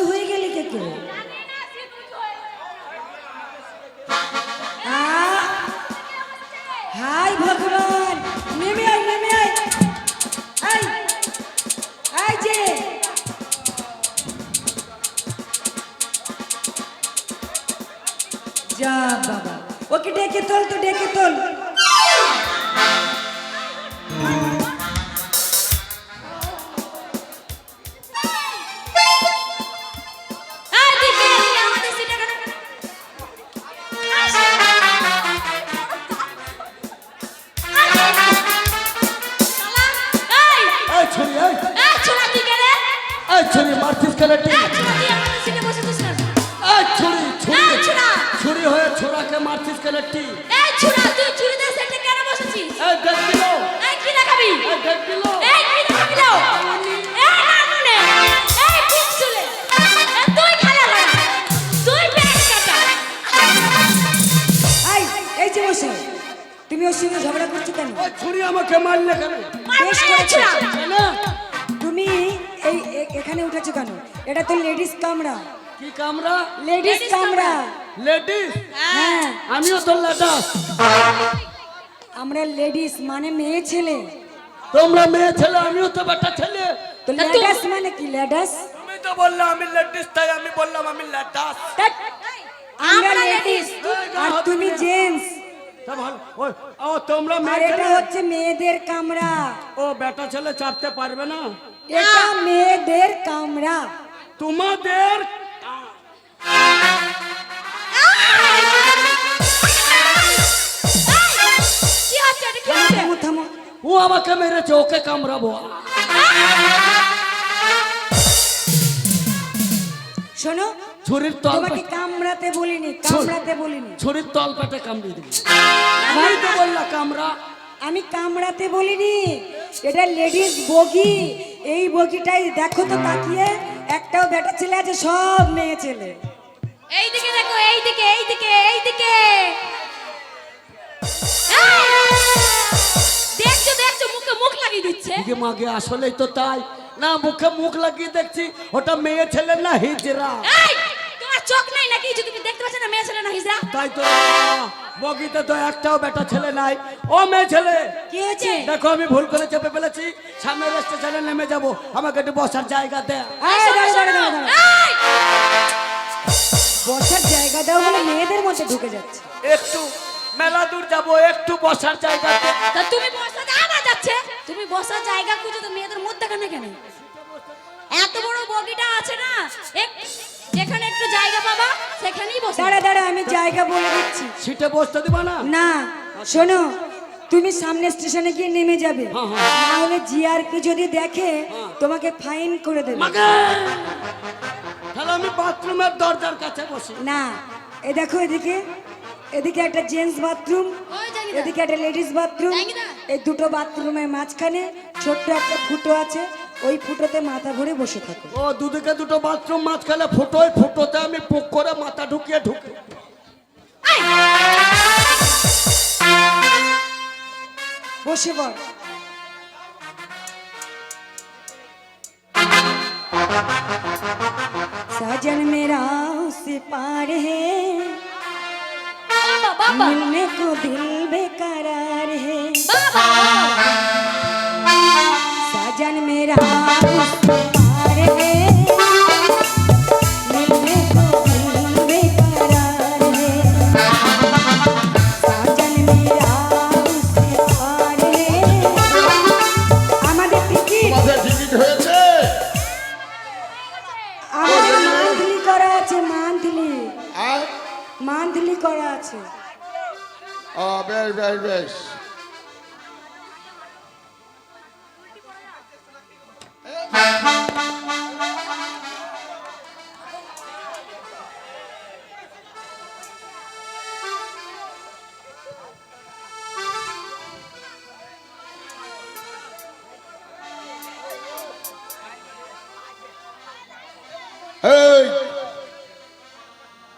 হয়ে গেলে কে করে মারলে কেন? বেশ তুমি এই এখানে উঠেছো কেন? এটা তো লেডিস কামরা। কি কামরা? লেডিস কামরা। লেডিস? হ্যাঁ। আমিও তো আমরা লেডিস মানে মেয়ে ছেলে। তোমরা মেয়ে ছেলে আমিও তো বেটা ছেলে। তো লেডাস মানে কি লেডাস? তুমি তো বললে আমি লেডিস তাই আমি বললাম আমি লেটাস আমরা আমরা লেডিস। আর তুমি জেন্টস। ও তোমরা এটা হচ্ছে মেয়েদের কামরা। ও বেটা ছেলে চাপতে পারবে না? এটা মেয়েদের কামরা। তোমাদের ও আমাকে মেরেছে ওকে কামড়াবো। শোনো ছুরির তল তোমাকে কামড়াতে বলিনি কামড়াতে বলিনি। ছুরির তল পেটে কামড়িয়ে দিবি। আমি তো বললাম কামড়া। আমি কামড়াতে বলিনি। এটা লেডিস বগি। এই বগিটাই দেখো তো তাকিয়ে একটাও বেটা ছেলে আছে সব মেয়ে ছেলে। এই দিকে দেখো এই দিকে এই দিকে এই দিকে দেখছ দেখছ মুখে মুখ লাগিয়ে দিচ্ছে। মাগে আসলেই তো তাই। না মুখে মুখ লাগিয়ে দেখছি ওটা মেয়ে ছেলে না হিজরা। তোমার চোখ নাই নাকি? যে তুমি দেখতে পাচ্ছ না মেয়ে ছেলে না হিজড়া তাই তো বগিতে তো একটাও বেটা ছেলে নাই। ও মেয়ে ছেলে। কি হয়েছে? দেখো আমি ভুল করে চেপে ফেলেছি। সামনের স্টেশনে নেমে যাব। আমাকে একটু বসার জায়গা দে। এই, দাঁড়া, দাঁড়া, দাঁড়া, দাঁড়া। এই বসার জায়গা দাও বলে মেয়েদের মধ্যে ঢুকে যাচ্ছে। একটু মেলা দূর যাব একটু বসার জায়গা তা তুমি বসা যাচ্ছে? তুমি বসার জায়গা খুঁজো তো মেয়েদের মধ্যে কেন কেন? এত বড় বগিটা আছে না? যেখানে একটু জায়গা পাবা সেখানেই বসে দাঁড়া দাঁড়া আমি জায়গা বলে দিচ্ছি। সিটে বসতে দিবা না? না শোনো তুমি সামনে স্টেশনে গিয়ে নেমে যাবে। হ্যাঁ, হ্যাঁ। না হলে জিআরপি যদি দেখে তোমাকে ফাইন করে দেবে। তাহলে আমি বাথরুমের দরজার কাছে বসি। না এ দেখো এদিকে এদিকে একটা জেন্টস বাথরুম এদিকে একটা লেডিস বাথরুম এই দুটো বাথরুমের মাঝখানে ছোট্ট একটা ফুটো আছে। ওই ফুটোতে মাথা ভরে বসে থাকো ও দুদিকে দুটো বাথরুম মাঝখানে ফুটোয় ফুটোতে আমি পুক করে মাথা ঢুকিয়ে ঢুকি এই, বসে পড় साजन मेरा उसे पार है বাবা বাবা मिलने को दिल बेकरार Yeah.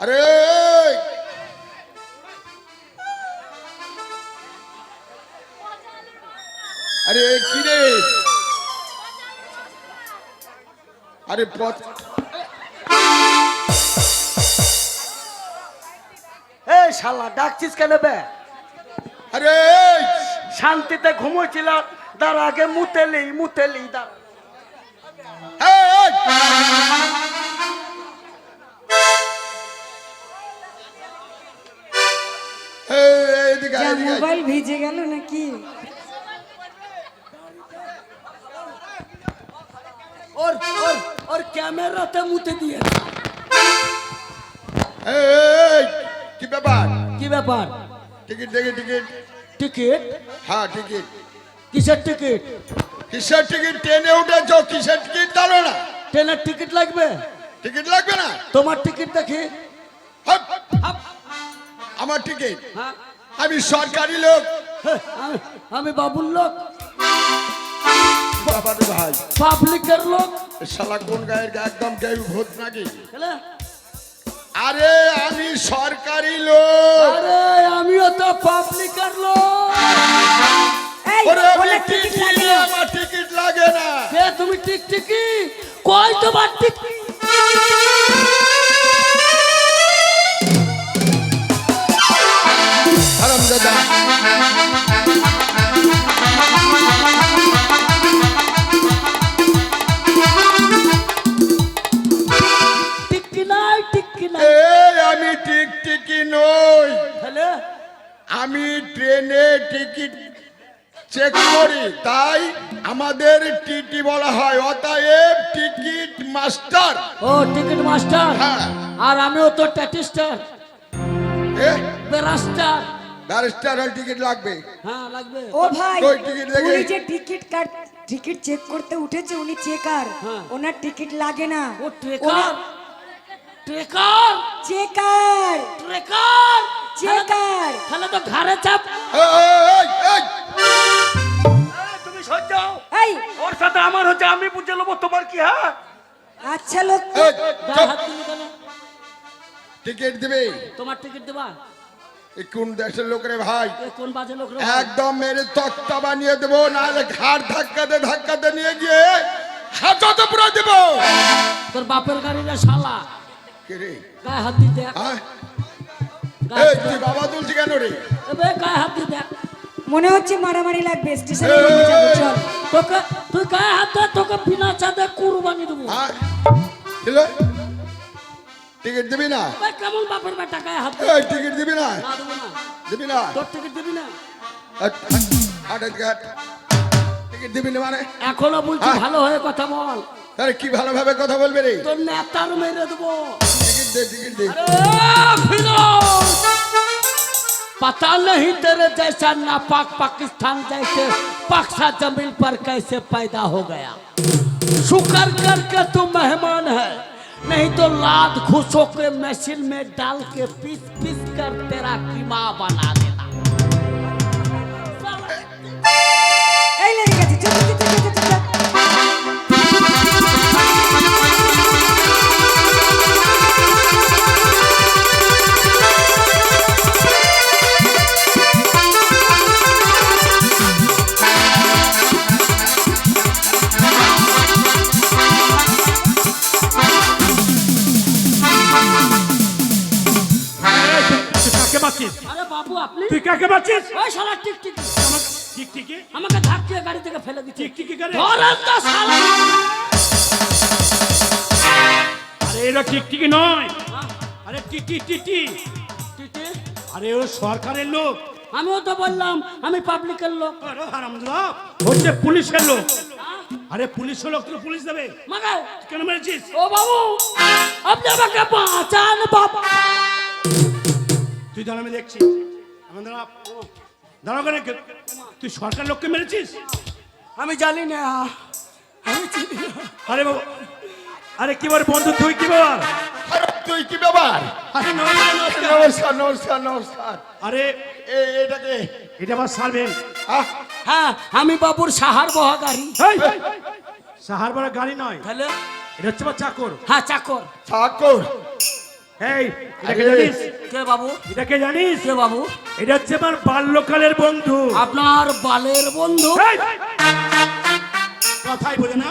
আরে! আরে কি রে? আরে পথ এই শালা ডাকছিস কেন বে? আরে! শান্তিতে ঘুমোচ্ছিলাম তার আগে মুতেলি মুতেলি দাঁড়া। মোবাইল ভিজে গেল নাকি ওর ওর ওর ক্যামেরাতে মুতে দিয়ে এই, এই, কি ব্যাপার কি ব্যাপার টিকিট দেখি টিকিট টিকিট হ্যাঁ টিকিট কিসের টিকিট কিসের টিকিট ট্রেনে উঠেছ কিসের টিকিট জানো না ট্রেনের টিকিট লাগবে টিকিট লাগবে না তোমার টিকিট দেখি হাপ, হাপ, আমার টিকিট হ্যাঁ আমি সরকারি লোক। আমি- আমি বাবুর লোক। বাবার ভাই। পাবলিকের লোক। শালা কোন গায়ের গা একদম কেউ ভূত নাকি? আরে আমি সরকারি লোক। আরে আমিও তো পাবলিকের লোক। টিকিট লাগে। আমার টিকিট লাগে না। তুমি টিকটিকি? কই তোমার টিকিট হারাম দাদা। টিকি নাই টিকি নাই। আমি আমি ট্রেনে টিকিট চেক করি তাই আমাদের টিটি বলা হয়। অতএব টিকিট মাস্টার। ও টিকিট মাস্টার। হ্যাঁ। আর আমিও তো ট্যাটিস্টার। বেরাস্টার ব্যারিস্টার হল টিকিট লাগবে। হ্যাঁ লাগবে। ও ভাই কই টিকিট দেখি? উনি যে টিকিট কাট টিকিট চেক করতে উঠেছে উনি চেকার। হ্যাঁ। ওনার টিকিট লাগে না। ও trekker? Trekker? Checker. Trekker? Checker. তাহলে তো ঘরে চাপ। এই, এই, এই, তুমি সজ্জাও এই। ওর সাথে আমার হচ্ছে আমি বুঝে নেব তোমার কি হ্যাঁ? আচ্ছা লোক? টিকিট দিবে? তোমার টিকিট দেবা? কোন দেশের লোক রে ভাই? কোন বাজে লোক রে? একদম মেরে তক্তা বানিয়ে দেবো নাহলে ঘাড় ধাক্কাতে ধাক্কাতে নিয়ে গিয়ে হাততে পুরো দেবো। তোর বাপের গাড়ি রে শালা। কে রে? গায়ে হাত দিতে হ্যাঁ? এই তুই বাবা তুলছি কেন রে? এবে গায়ে হাত দিতে মনে হচ্ছে মারামারি লাগবে স্টেশনে চল। তোকে তুই গায়ে হাত দে তোকে বিনা চাঁদে কুরবানি দেবো। হ্যাঁ? টিকিট দিবি না এবে কেমন বাপের বেটা গায়ে হাত দে এই টিকিট দিবি না না দেবো না দিবি না তোর টিকিট দিবি না হাট, হাট, হাট, হাট। টিকিট দিবি না মানে এখনো বলছি হ্যাঁ। ভালো হয়ে কথা বল তাহলে কি ভালোভাবে কথা বলবে রে তোর নেতার মেরে দেবো টিকিট দে টিকিট দে अरे फिरोज पता नहीं तेरे जैसा नापाक पाकिस्तान जैसे पक्सा जमीन पर कैसे पैदा हो गया शुक्र करके तू मेहमान है नहीं तो लाद घुसो के मशीन में डाल के पीस पीस कर तेरा कीमा बना देना। পাচ্ছিস ওই শালা টিকটিকি। আমাকে টিকটিকি? আমাকে ধাক্কিয়ে গাড়ি থেকে ফেলে দিচ্ছে। টিকটিকি করে? ধরেন তো শালা। আরে এরা টিকটিকি নয়। হ্যাঁ। আরে টিটি টিটি। টিটি? আরে ও সরকারের লোক। আমিও তো বললাম আমি পাবলিকের লোক। আরে হারামজাদা। হচ্ছে পুলিশের লোক। হ্যাঁ। আরে পুলিশ লোক তো পুলিশ দেবে। মাগা কেন মেরেছিস? ও বাবু আপনি আমাকে বাঁচান বাবা। তুই দাঁড়া আমি দেখছি। দাঁড়া তুই সরকার লোককে মেরেছিস? আমি জানি না। আমি চিনি আরে বাবা আরে কি বল বন্ধু তুই কি বল তুই কি ব্যাপার? আরে নমস্কার, নমস্কার। নমস্কার আরে এই এটাকে এটা আমার সার্ভেন্ট হ্যাঁ আমি বাবুর সাহার বহা গাড়ি। সাহার বড় গাড়ি নয়। তাহলে? এটা হচ্ছে আমার চাকর। হ্যাঁ চাকর। ঠাকুর এই এটাকে জানিস? কে বাবু? এটাকে জানিস? কে বাবু? এটা হচ্ছে আমার বাল্যকালের বন্ধু। আপনার বালের বন্ধু! কথাই বোঝে না।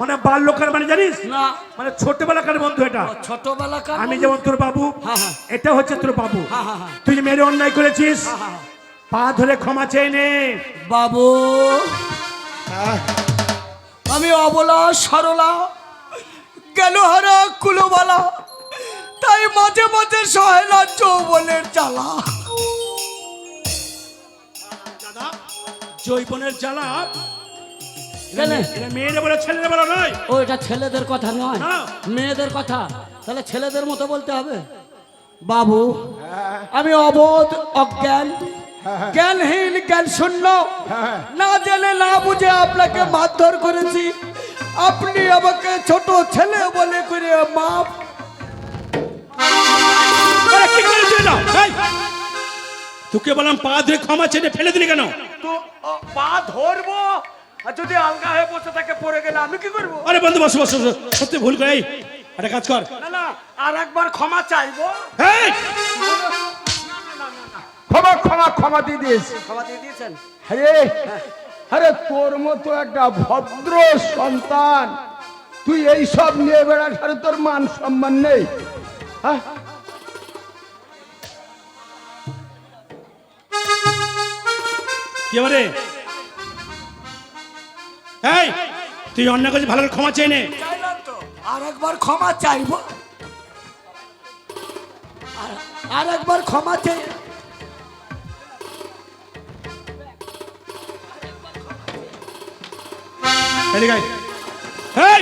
মানে বাল্যকাল মানে জানিস? না। মানে ছোটবেলাকার বন্ধু এটা। ছোটবেলাকার আমি যেমন তোর বাবু হ্যাঁ, হ্যাঁ। এটা হচ্ছে তোর বাবু। হ্যাঁ। তুই যে মেরে অন্যায় করেছিস। পা ধরে ক্ষমা চেয়ে নে। বাবু। আমি অবলা সরলা জ্ঞানহারা কুলোবালা। তাই মাঝে মাঝে সহে না যৌবনের জ্বালা। দাদা জৈবনের জ্বালা? মেয়েরা বলে ছেলেরা বলে নয়। ও এটা ছেলেদের কথা নয়। মেয়েদের কথা। তাহলে ছেলেদের মতো বলতে হবে। বাবু আমি অবোধ অজ্ঞান। জ্ঞানহীন জ্ঞান শূন্য না জেনে না বুঝে আপনাকে মারধর করেছি। আপনি আমাকে ছোট ছেলে বলে করে মাপ কি তোকে বললাম পা ধরে ক্ষমা নে, ফেলে দিলি কেন? তো পা ধরবো আর যদি আলগা হয়ে বসে থাকে পড়ে গেলে আমি কি করব? আরে বন্ধু বসো বসো বসো। সত্যি ভুল করে একটা কাজ কর। না না আর একবার ক্ষমা চাইব? এই! ক্ষমা ক্ষমা ক্ষমা দিয়ে দিস ক্ষমা দিয়ে দিয়েছেন? আরে আরে তোর মতো একটা ভদ্র সন্তান তুই এই সব নিয়ে বেড়াস আরে তোর মান সম্মান নেই। হ্যাঁ কি বলে এই তুই অন্য কাছে ভালো করে ক্ষমা চেয়ে নে। আর একবার ক্ষমা চাইব। আর- আর একবার ক্ষমা চাই এদিকে এই!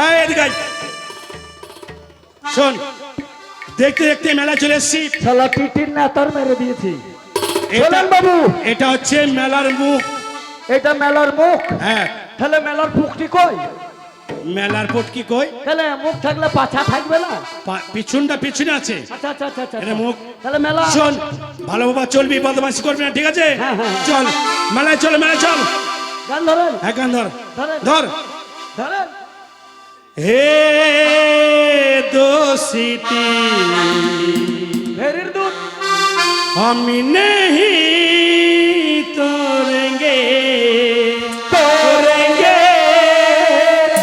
এই, এদিকে শোন দেখতে দেখতে মেলা চলে এসছি। শালা নেতার মেরে দিয়েছি। এটা বাবু। এটা হচ্ছে মেলার মুখ। এটা মেলার মুখ? হ্যাঁ। তাহলে মেলার মুখটি কই? মেলার পটকি কই? তাহলে মুখ থাকলে পাছা থাকবে না? পিছনটা পিছনে আছে। আচ্ছা আচ্ছা আচ্ছা আচ্ছা। এটা মুখ তাহলে মেলা শোন ভালো বাবা চলবি বদমাশি করবি না ঠিক আছে? হ্যাঁ, হ্যাঁ, হ্যাঁ। চল। মেলায় চল মেলায় চল। গান ধরেন। হ্যাঁ গান ধর। ধর। ধরেন। হে দোষিতি हम नहीं तोड़ेंगे तोड़ेंगे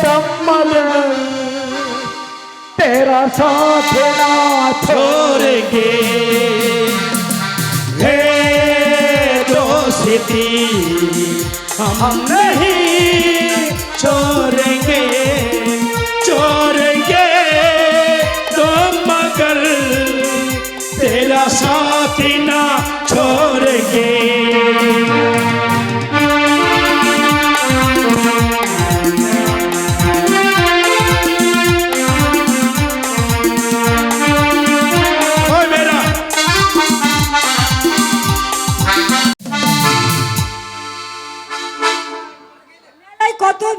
दमल तेरा साथ ना छोड़ेंगे हे दोस्ती हम नहीं छोड़ेंगे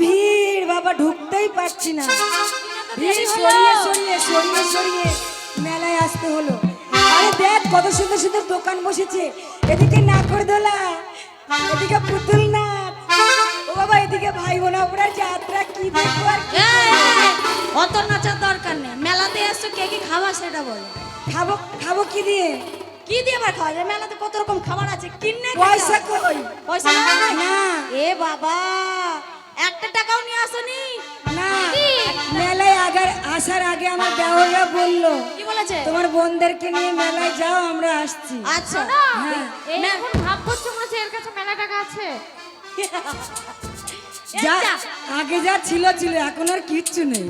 ভিড় বাবা ঢুকতেই পারছি না। ভিড় সরিয়ে সরিয়ে সরিয়ে সরিয়ে মেলায় আসতে হলো। আরে দেখ কত সুন্দর সুন্দর দোকান বসেছে। এদিকে নাকর দোলা এদিকে পুতুল নাচ ও বাবা এদিকে ভাই যাত্রা কি দেখব আর অত নাচার দরকার নেই। মেলাতে এসছো কে কি খাবা সেটা বলো। খাব খাব কি দিয়ে? কি দিয়ে আবার খাওয়া যায়? মেলাতে কত রকম খাবার আছে? কিনে পয়সা কই? পয়সা না। এ বাবা একটা টাকাও নিয়ে আসনি? না মেলায় আগার আসার আগে আমার দেওয়াররা বলল কি বলেছে? তোমার বোনদেরকে নিয়ে মেলায় যাও আমরা আসছি। আচ্ছা। হ্যাঁ। এখন ভাব করছ মনে হচ্ছে এর কাছে মেলা টাকা আছে। যা যা। আগে যা ছিল ছিল এখন আর কিচ্ছু নেই।